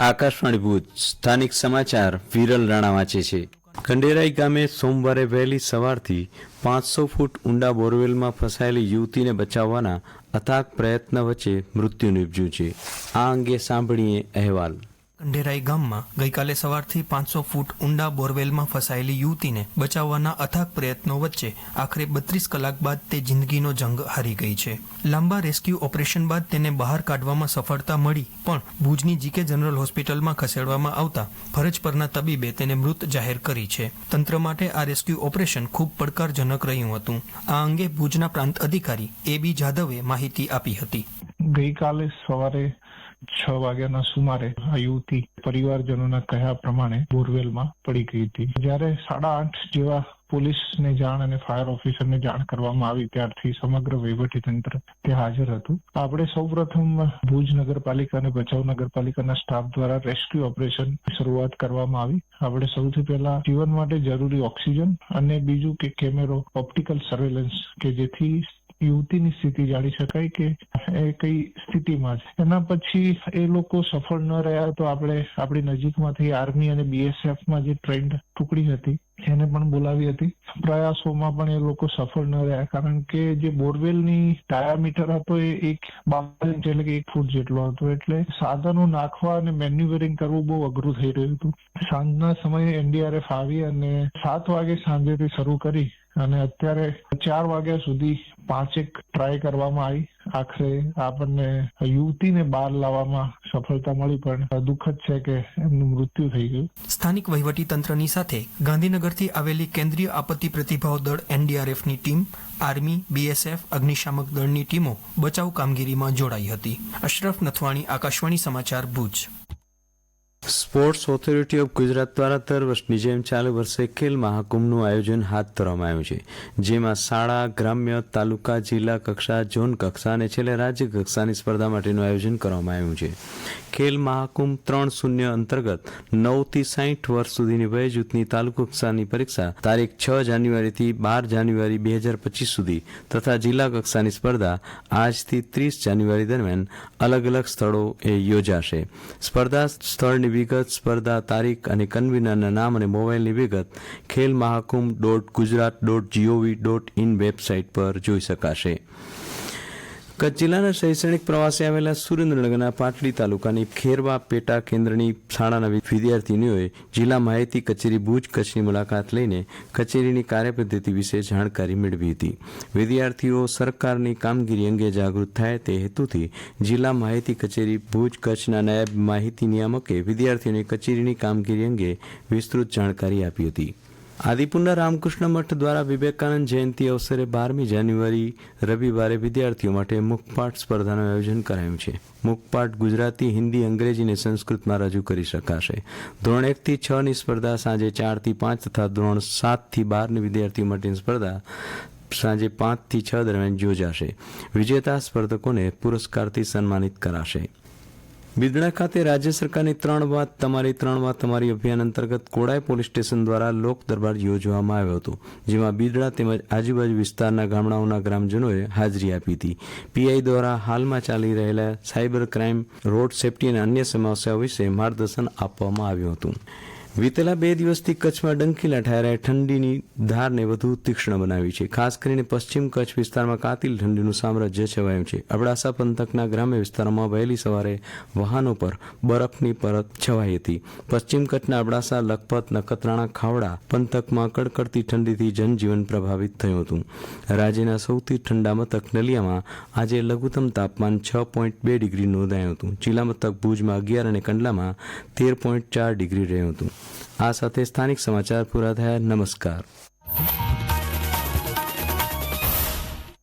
આકાશવાણી ભુજ, સ્થાનિક સમાચાર વિરલ રાણા વાંચે છે. ખંડેરાઈ ગામે સોમવારે વહેલી સવારથી પાંચસો ફૂટ ઊંડા બોરવેલમાં ફસાયેલી યુવતીને બચાવવાના અથાગ પ્રયત્ન વચ્ચે મૃત્યુ નીપજ્યું છે. આ અંગે સાંભળીએ અહેવાલ. કંઢેરાઈ ગામમાં ગઈકાલે સવારથી પાંચસો ફૂટ ઊંડા બોરવેલમાં ફસાયેલી યુવતીને બચાવવાના અથાગ પ્રયત્નો વચ્ચે આખરે બત્રીસ કલાક બાદ તે જિંદગીનો જંગ હારી ગઈ છે. લાંબા રેસ્ક્યુ ઓપરેશન બાદ તેને બહાર કાઢવામાં સફળતા મળી, પણ ભુજની જીકે જનરલ હોસ્પિટલમાં ખસેડવામાં આવતા ફરજ પરના તબીબે તેને મૃત જાહેર કરી છે. તંત્ર માટે આ રેસ્ક્યુ ઓપરેશન ખૂબ પડકારજનક રહ્યું હતું. આ અંગે ભુજના પ્રાંત અધિકારી એ બી જાદવે માહિતી આપી હતી. ગઈકાલે સવારે છ વાગ્યાના સુમારે આ યુવતી પરિવારજનોના કહ્યા પ્રમાણે બોરવેલમાં પડી ગઈ હતી. જ્યારે સાડા આઠ જેવા પોલીસને જાણ અને ફાયર ઓફિસરને જાણ કરવામાં આવી ત્યારથી સમગ્ર વહીવટી ત્યાં હાજર હતું. આપણે સૌપ્રથમ ભુજ નગરપાલિકા અને ભચાઉ નગરપાલિકાના સ્ટાફ દ્વારા રેસ્ક્યુ ઓપરેશન શરૂઆત કરવામાં આવી. આપણે સૌથી પહેલા જીવન માટે જરૂરી ઓક્સિજન અને બીજું કે કેમેરો, ઓપ્ટિકલ સર્વેલન્સ કે જેથી યુવતીની સ્થિતિ જાણી શકાય કે એ કઈ સ્થિતિમાં છે. એના પછી એ લોકો સફળ ન રહ્યા તો આપણે આપણી નજીકમાંથી આર્મી અને બીએસએફમાં જે ટ્રેન્ડ ટુકડી હતી, એને પણ બોલાવી હતી. પ્રયાસોમાં પણ એ લોકો સફળ ન રહ્યા, કારણ કે જે બોરવેલની ડાયામીટર હતો એ એક બાર ઇંચ એટલે કે એક ફૂટ જેટલો હતો. એટલે સાધનો નાખવા અને મેન્યુવરિંગ કરવું બહુ અઘરું થઈ રહ્યું હતું. સાંજના સમયે એનડીઆરએફ આવી અને સાત વાગે સાંજેથી શરૂ કરી અને અત્યારે ચાર વાગ્યા સુધી પાંચેક ટ્રાય કરવામાં આવી. આખરે આપણને યુવતીને બહાર લાવવામાં સફળતા મળી, પણ દુઃખદ છે કે એમનું મૃત્યુ થઈ ગયું. સ્થાનિક વહીવટી તંત્રની સાથે ગાંધીનગરથી આવેલી કેન્દ્રીય આપત્તિ પ્રતિભાવ દળ એનડીઆરએફની ટીમ, આર્મી, બીએસએફ, અગ્નિશામક દળની ટીમો બચાવ કામગીરીમાં જોડાઈ હતી. અશરફ નથવાણી, આકાશવાણી સમાચાર Bhuj. Sports authority of Gujarat દ્વારા દર વર્ષની જેમ ચાલુ વર્ષે ખેલ મહાકુંભનું આયોજન હાથ ધરવામાં આવ્યું છે, જેમાં શાળા, ગ્રામ્ય, તાલુકા, જિલ્લા કક્ષા, ઝોન કક્ષા અને છેલ્લે રાજ્ય કક્ષાની સ્પર્ધા માટેનું આયોજન કરવામાં આવ્યું છે. ખેલ મહાકુંભ ત્રણ શૂન્ય અંતર્ગત નવથી સાહીઠ વર્ષ સુધીની વય જૂથની તાલુકા કક્ષાની પરીક્ષા તારીખ છ જાન્યુઆરીથી બાર જાન્યુઆરી બે હજાર પચીસ સુધી તથા જિલ્લા કક્ષાની સ્પર્ધા આજથી ત્રીસ જાન્યુઆરી દરમિયાન અલગ અલગ સ્થળોએ યોજાશે. સ્પર્ધા સ્થળની વિગત, સ્પર્ધા, તારીખ અને કન્વીનરના નામ અને મોબાઈલની વિગત Khel Mahakumbh dot Gujarat dot GOV dot in website પર જોઈ શકાશે. કચ્છ જિલ્લાના શૈક્ષણિક પ્રવાસે આવેલા સુરેન્દ્રનગરના પાટડી તાલુકાની ખેરવા પેટા કેન્દ્રની શાળાના વિદ્યાર્થીનીઓએ જિલ્લા માહિતી કચેરી ભુજ કચ્છની મુલાકાત લઈને કચેરીની કાર્યપદ્ધતિ વિશે જાણકારી મેળવી હતી. વિદ્યાર્થીઓ સરકારની કામગીરી અંગે જાગૃત થાય તે હેતુથી જિલ્લા માહિતી કચેરી ભુજ કચ્છના નાયબ માહિતી નિયામકે વિદ્યાર્થીઓને કચેરીની કામગીરી અંગે વિસ્તૃત જાણકારી આપી હતી. આદિપુરના રામકૃષ્ણ મઠ દ્વારા વિવેકાનંદ જયંતિ અવસરે બારમી જાન્યુઆરી રવિવારે વિદ્યાર્થીઓ માટે મુખપાઠ સ્પર્ધાનું આયોજન કરાયું છે. મુખપાઠ ગુજરાતી, હિન્દી, અંગ્રેજી અને સંસ્કૃતમાં રજૂ કરી શકાશે. ધોરણ એકથી છની સ્પર્ધા સાંજે ચારથી પાંચ તથા ધોરણ સાતથી બારની વિદ્યાર્થીઓ માટેની સ્પર્ધા સાંજે પાંચથી છ દરમિયાન યોજાશે. વિજેતા સ્પર્ધકોને પુરસ્કારથી સન્માનિત કરાશે. બિદડા ખાતે રાજ્ય સરકારની ત્રણ વાત, તમારી ત્રણ વાત, તમારી અભિયાન અંતર્ગત કોડાઈ પોલીસ સ્ટેશન દ્વારા લોક દરબાર યોજવામાં આવ્યો હતો, જેમાં બિદડા તેમજ આજુબાજુ વિસ્તારના ગામડાઓના ગ્રામજનોએ હાજરી આપી હતી. પીઆઈ દ્વારા હાલમાં ચાલી રહેલા સાયબર ક્રાઇમ, રોડ સેફટી અને અન્ય સમસ્યાઓ વિશે માર્ગદર્શન આપવામાં આવ્યું હતું. વિતેલા બે દિવસથી કચ્છમાં ડંખીલા ઠાયરાએ ઠંડીની ધારને વધુ તીક્ષ્ણ બનાવી છે. ખાસ કરીને પશ્ચિમ કચ્છ વિસ્તારમાં કાતિલ ઠંડીનું સામ્રાજ્ય છવાયું છે. અબડાસા પંથકના ગ્રામ્ય વિસ્તારોમાં વહેલી સવારે વાહનો પર બરફની પરત છવાઈ હતી. પશ્ચિમ કચ્છના અબડાસા, લખપત, નખત્રાણા, ખાવડા પંથકમાં કડકડતી ઠંડીથી જનજીવન પ્રભાવિત થયું હતું. રાજ્યના સૌથી ઠંડા મથક નલિયામાં આજે લઘુત્તમ તાપમાન છ પોઈન્ટ બે ડિગ્રી નોંધાયું હતું. જિલ્લા મથક ભુજમાં અગિયાર અને કંડલામાં તેર પોઈન્ટ ચાર ડિગ્રી રહ્યું હતું. આ સાથે સ્થાનિક સમાચાર પૂરા થયા. નમસ્કાર.